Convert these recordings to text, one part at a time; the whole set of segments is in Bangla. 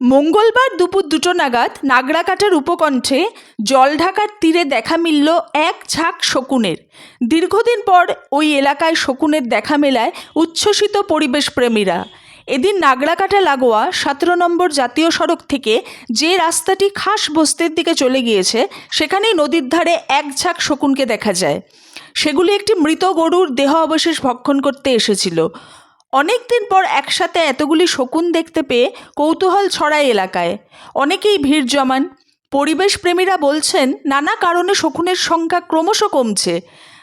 মঙ্গলবার দুপুর দুটো নাগাদ নাগরাকাটার উপকণ্ঠে জলঢাকার তীরে দেখা মিলল এক ঝাঁক শকুনের। দীর্ঘদিন পর ওই এলাকায় শকুনের দেখা মেলায় উচ্ছ্বসিত পরিবেশপ্রেমীরা। এদিন নাগরাকাটা লাগোয়া সতেরো নম্বর জাতীয় সড়ক থেকে যে রাস্তাটি খাস বস্তির দিকে চলে গিয়েছে, সেখানেই নদীর ধারে এক ঝাঁক শকুনকে দেখা যায়। সেগুলি একটি মৃত গরুর দেহ অবশেষ ভক্ষণ করতে এসেছিল। অনেক দিন পর একসাথে এতগুলি শকুন দেখতে পেয়ে কৌতূহল ছড়ায় এলাকায়। অনেকেই ভিড় জমান। পরিবেশপ্রেমীরা বলছেন, নানা কারণে শকুনের সংখ্যা ক্রমশ কমছে।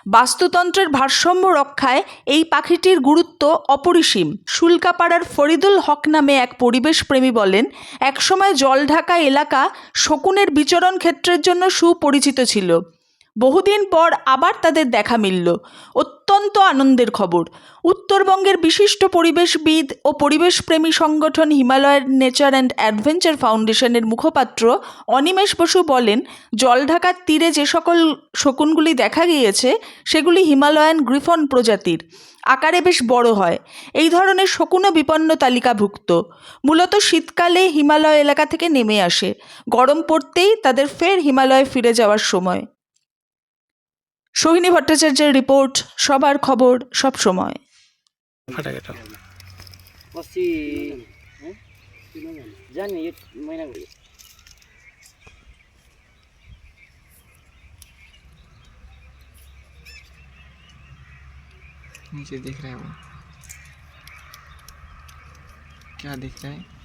বাস্তুতন্ত্রের ভারসাম্য রক্ষায় এই পাখিটির গুরুত্ব অপরিসীম। শুল্কাপাড়ার ফরিদুল হক নামে এক পরিবেশপ্রেমী বলেন, একসময় জলঢাকা এলাকা শকুনের বিচরণ ক্ষেত্রের জন্য সুপরিচিত ছিল। বহুদিন পর আবার তাদের দেখা মিলল। অত্যন্ত আনন্দের খবর। উত্তরবঙ্গের বিশিষ্ট পরিবেশবিদ ও পরিবেশপ্রেমী সংগঠন হিমালয়ের নেচার অ্যান্ড অ্যাডভেঞ্চার ফাউন্ডেশনের মুখপাত্র অনিমেষ বসু বলেন জলঢাকার তীরে যে সকল শকুনগুলি দেখা গিয়েছে, সেগুলি হিমালয়ান গ্রিফন প্রজাতির। আকারে বেশ বড় হয়। এই ধরনের শকুনও বিপন্ন তালিকাভুক্ত। মূলত শীতকালে হিমালয় এলাকা থেকে নেমে আসে। গরম পড়তেই তাদের ফের হিমালয়ে ফিরে যাওয়ার সময়। সোহিনী ভট্টাচার্যের রিপোর্ট সবার খবর সব সময় ফাটা কেটো अस्ति जाने एक महिना भयो नीचे दिख रहा है वो क्या दिख रहा है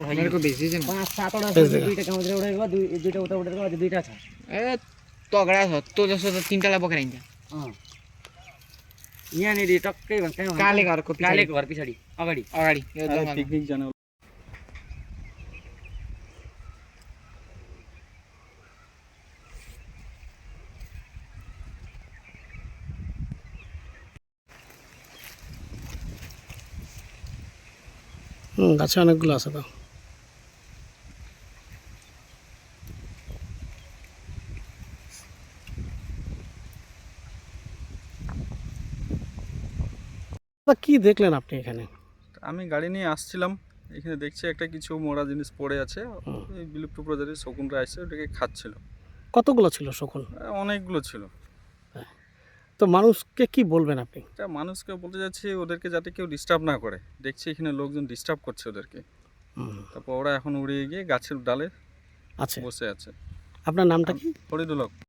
मेरे को भेज दीजिए ना पाँच सातवटा छ, दुईवटा गाउँतिर उडेको दुई दुईवटा उता उडेको अझै दुईवटा छ ए तगडा छ तँ जस्तो त तिनवटालाई पक्राइन्छ अँ यहाँनिर टक्कै भन्छ कहाँ भन्छ? काले घरको पछाडि। कालेको घर पछाडि अगाडि अगाडि यो जग्गामा। হুম গাছে অনেকগুলো আছে তো তা কি দেখলেন আপনি এখানে? আমি গাড়ি নিয়ে আসছিলাম এখানে দেখছি একটা কিছু মোড়া জিনিস পড়ে আছে। এই বিলুপ্ত প্রজাতির শকুনরা আসছে ওটাকে খাচ্ছিল। কতগুলো ছিল শকুন? অনেকগুলো ছিল। তো মানুষকে কি বলবেন আপনি? মানুষকে বলতে যাচ্ছি ওদেরকে যাতে কেউ ডিস্টার্ব না করে। দেখছি এখানে লোকজন ডিস্টার্ব করছে ওদেরকে। তারপর ওরা এখন উড়িয়ে গিয়ে গাছের ডালে আছে। বসে আছে। আপনার নামটা কি? ফরিদুল হক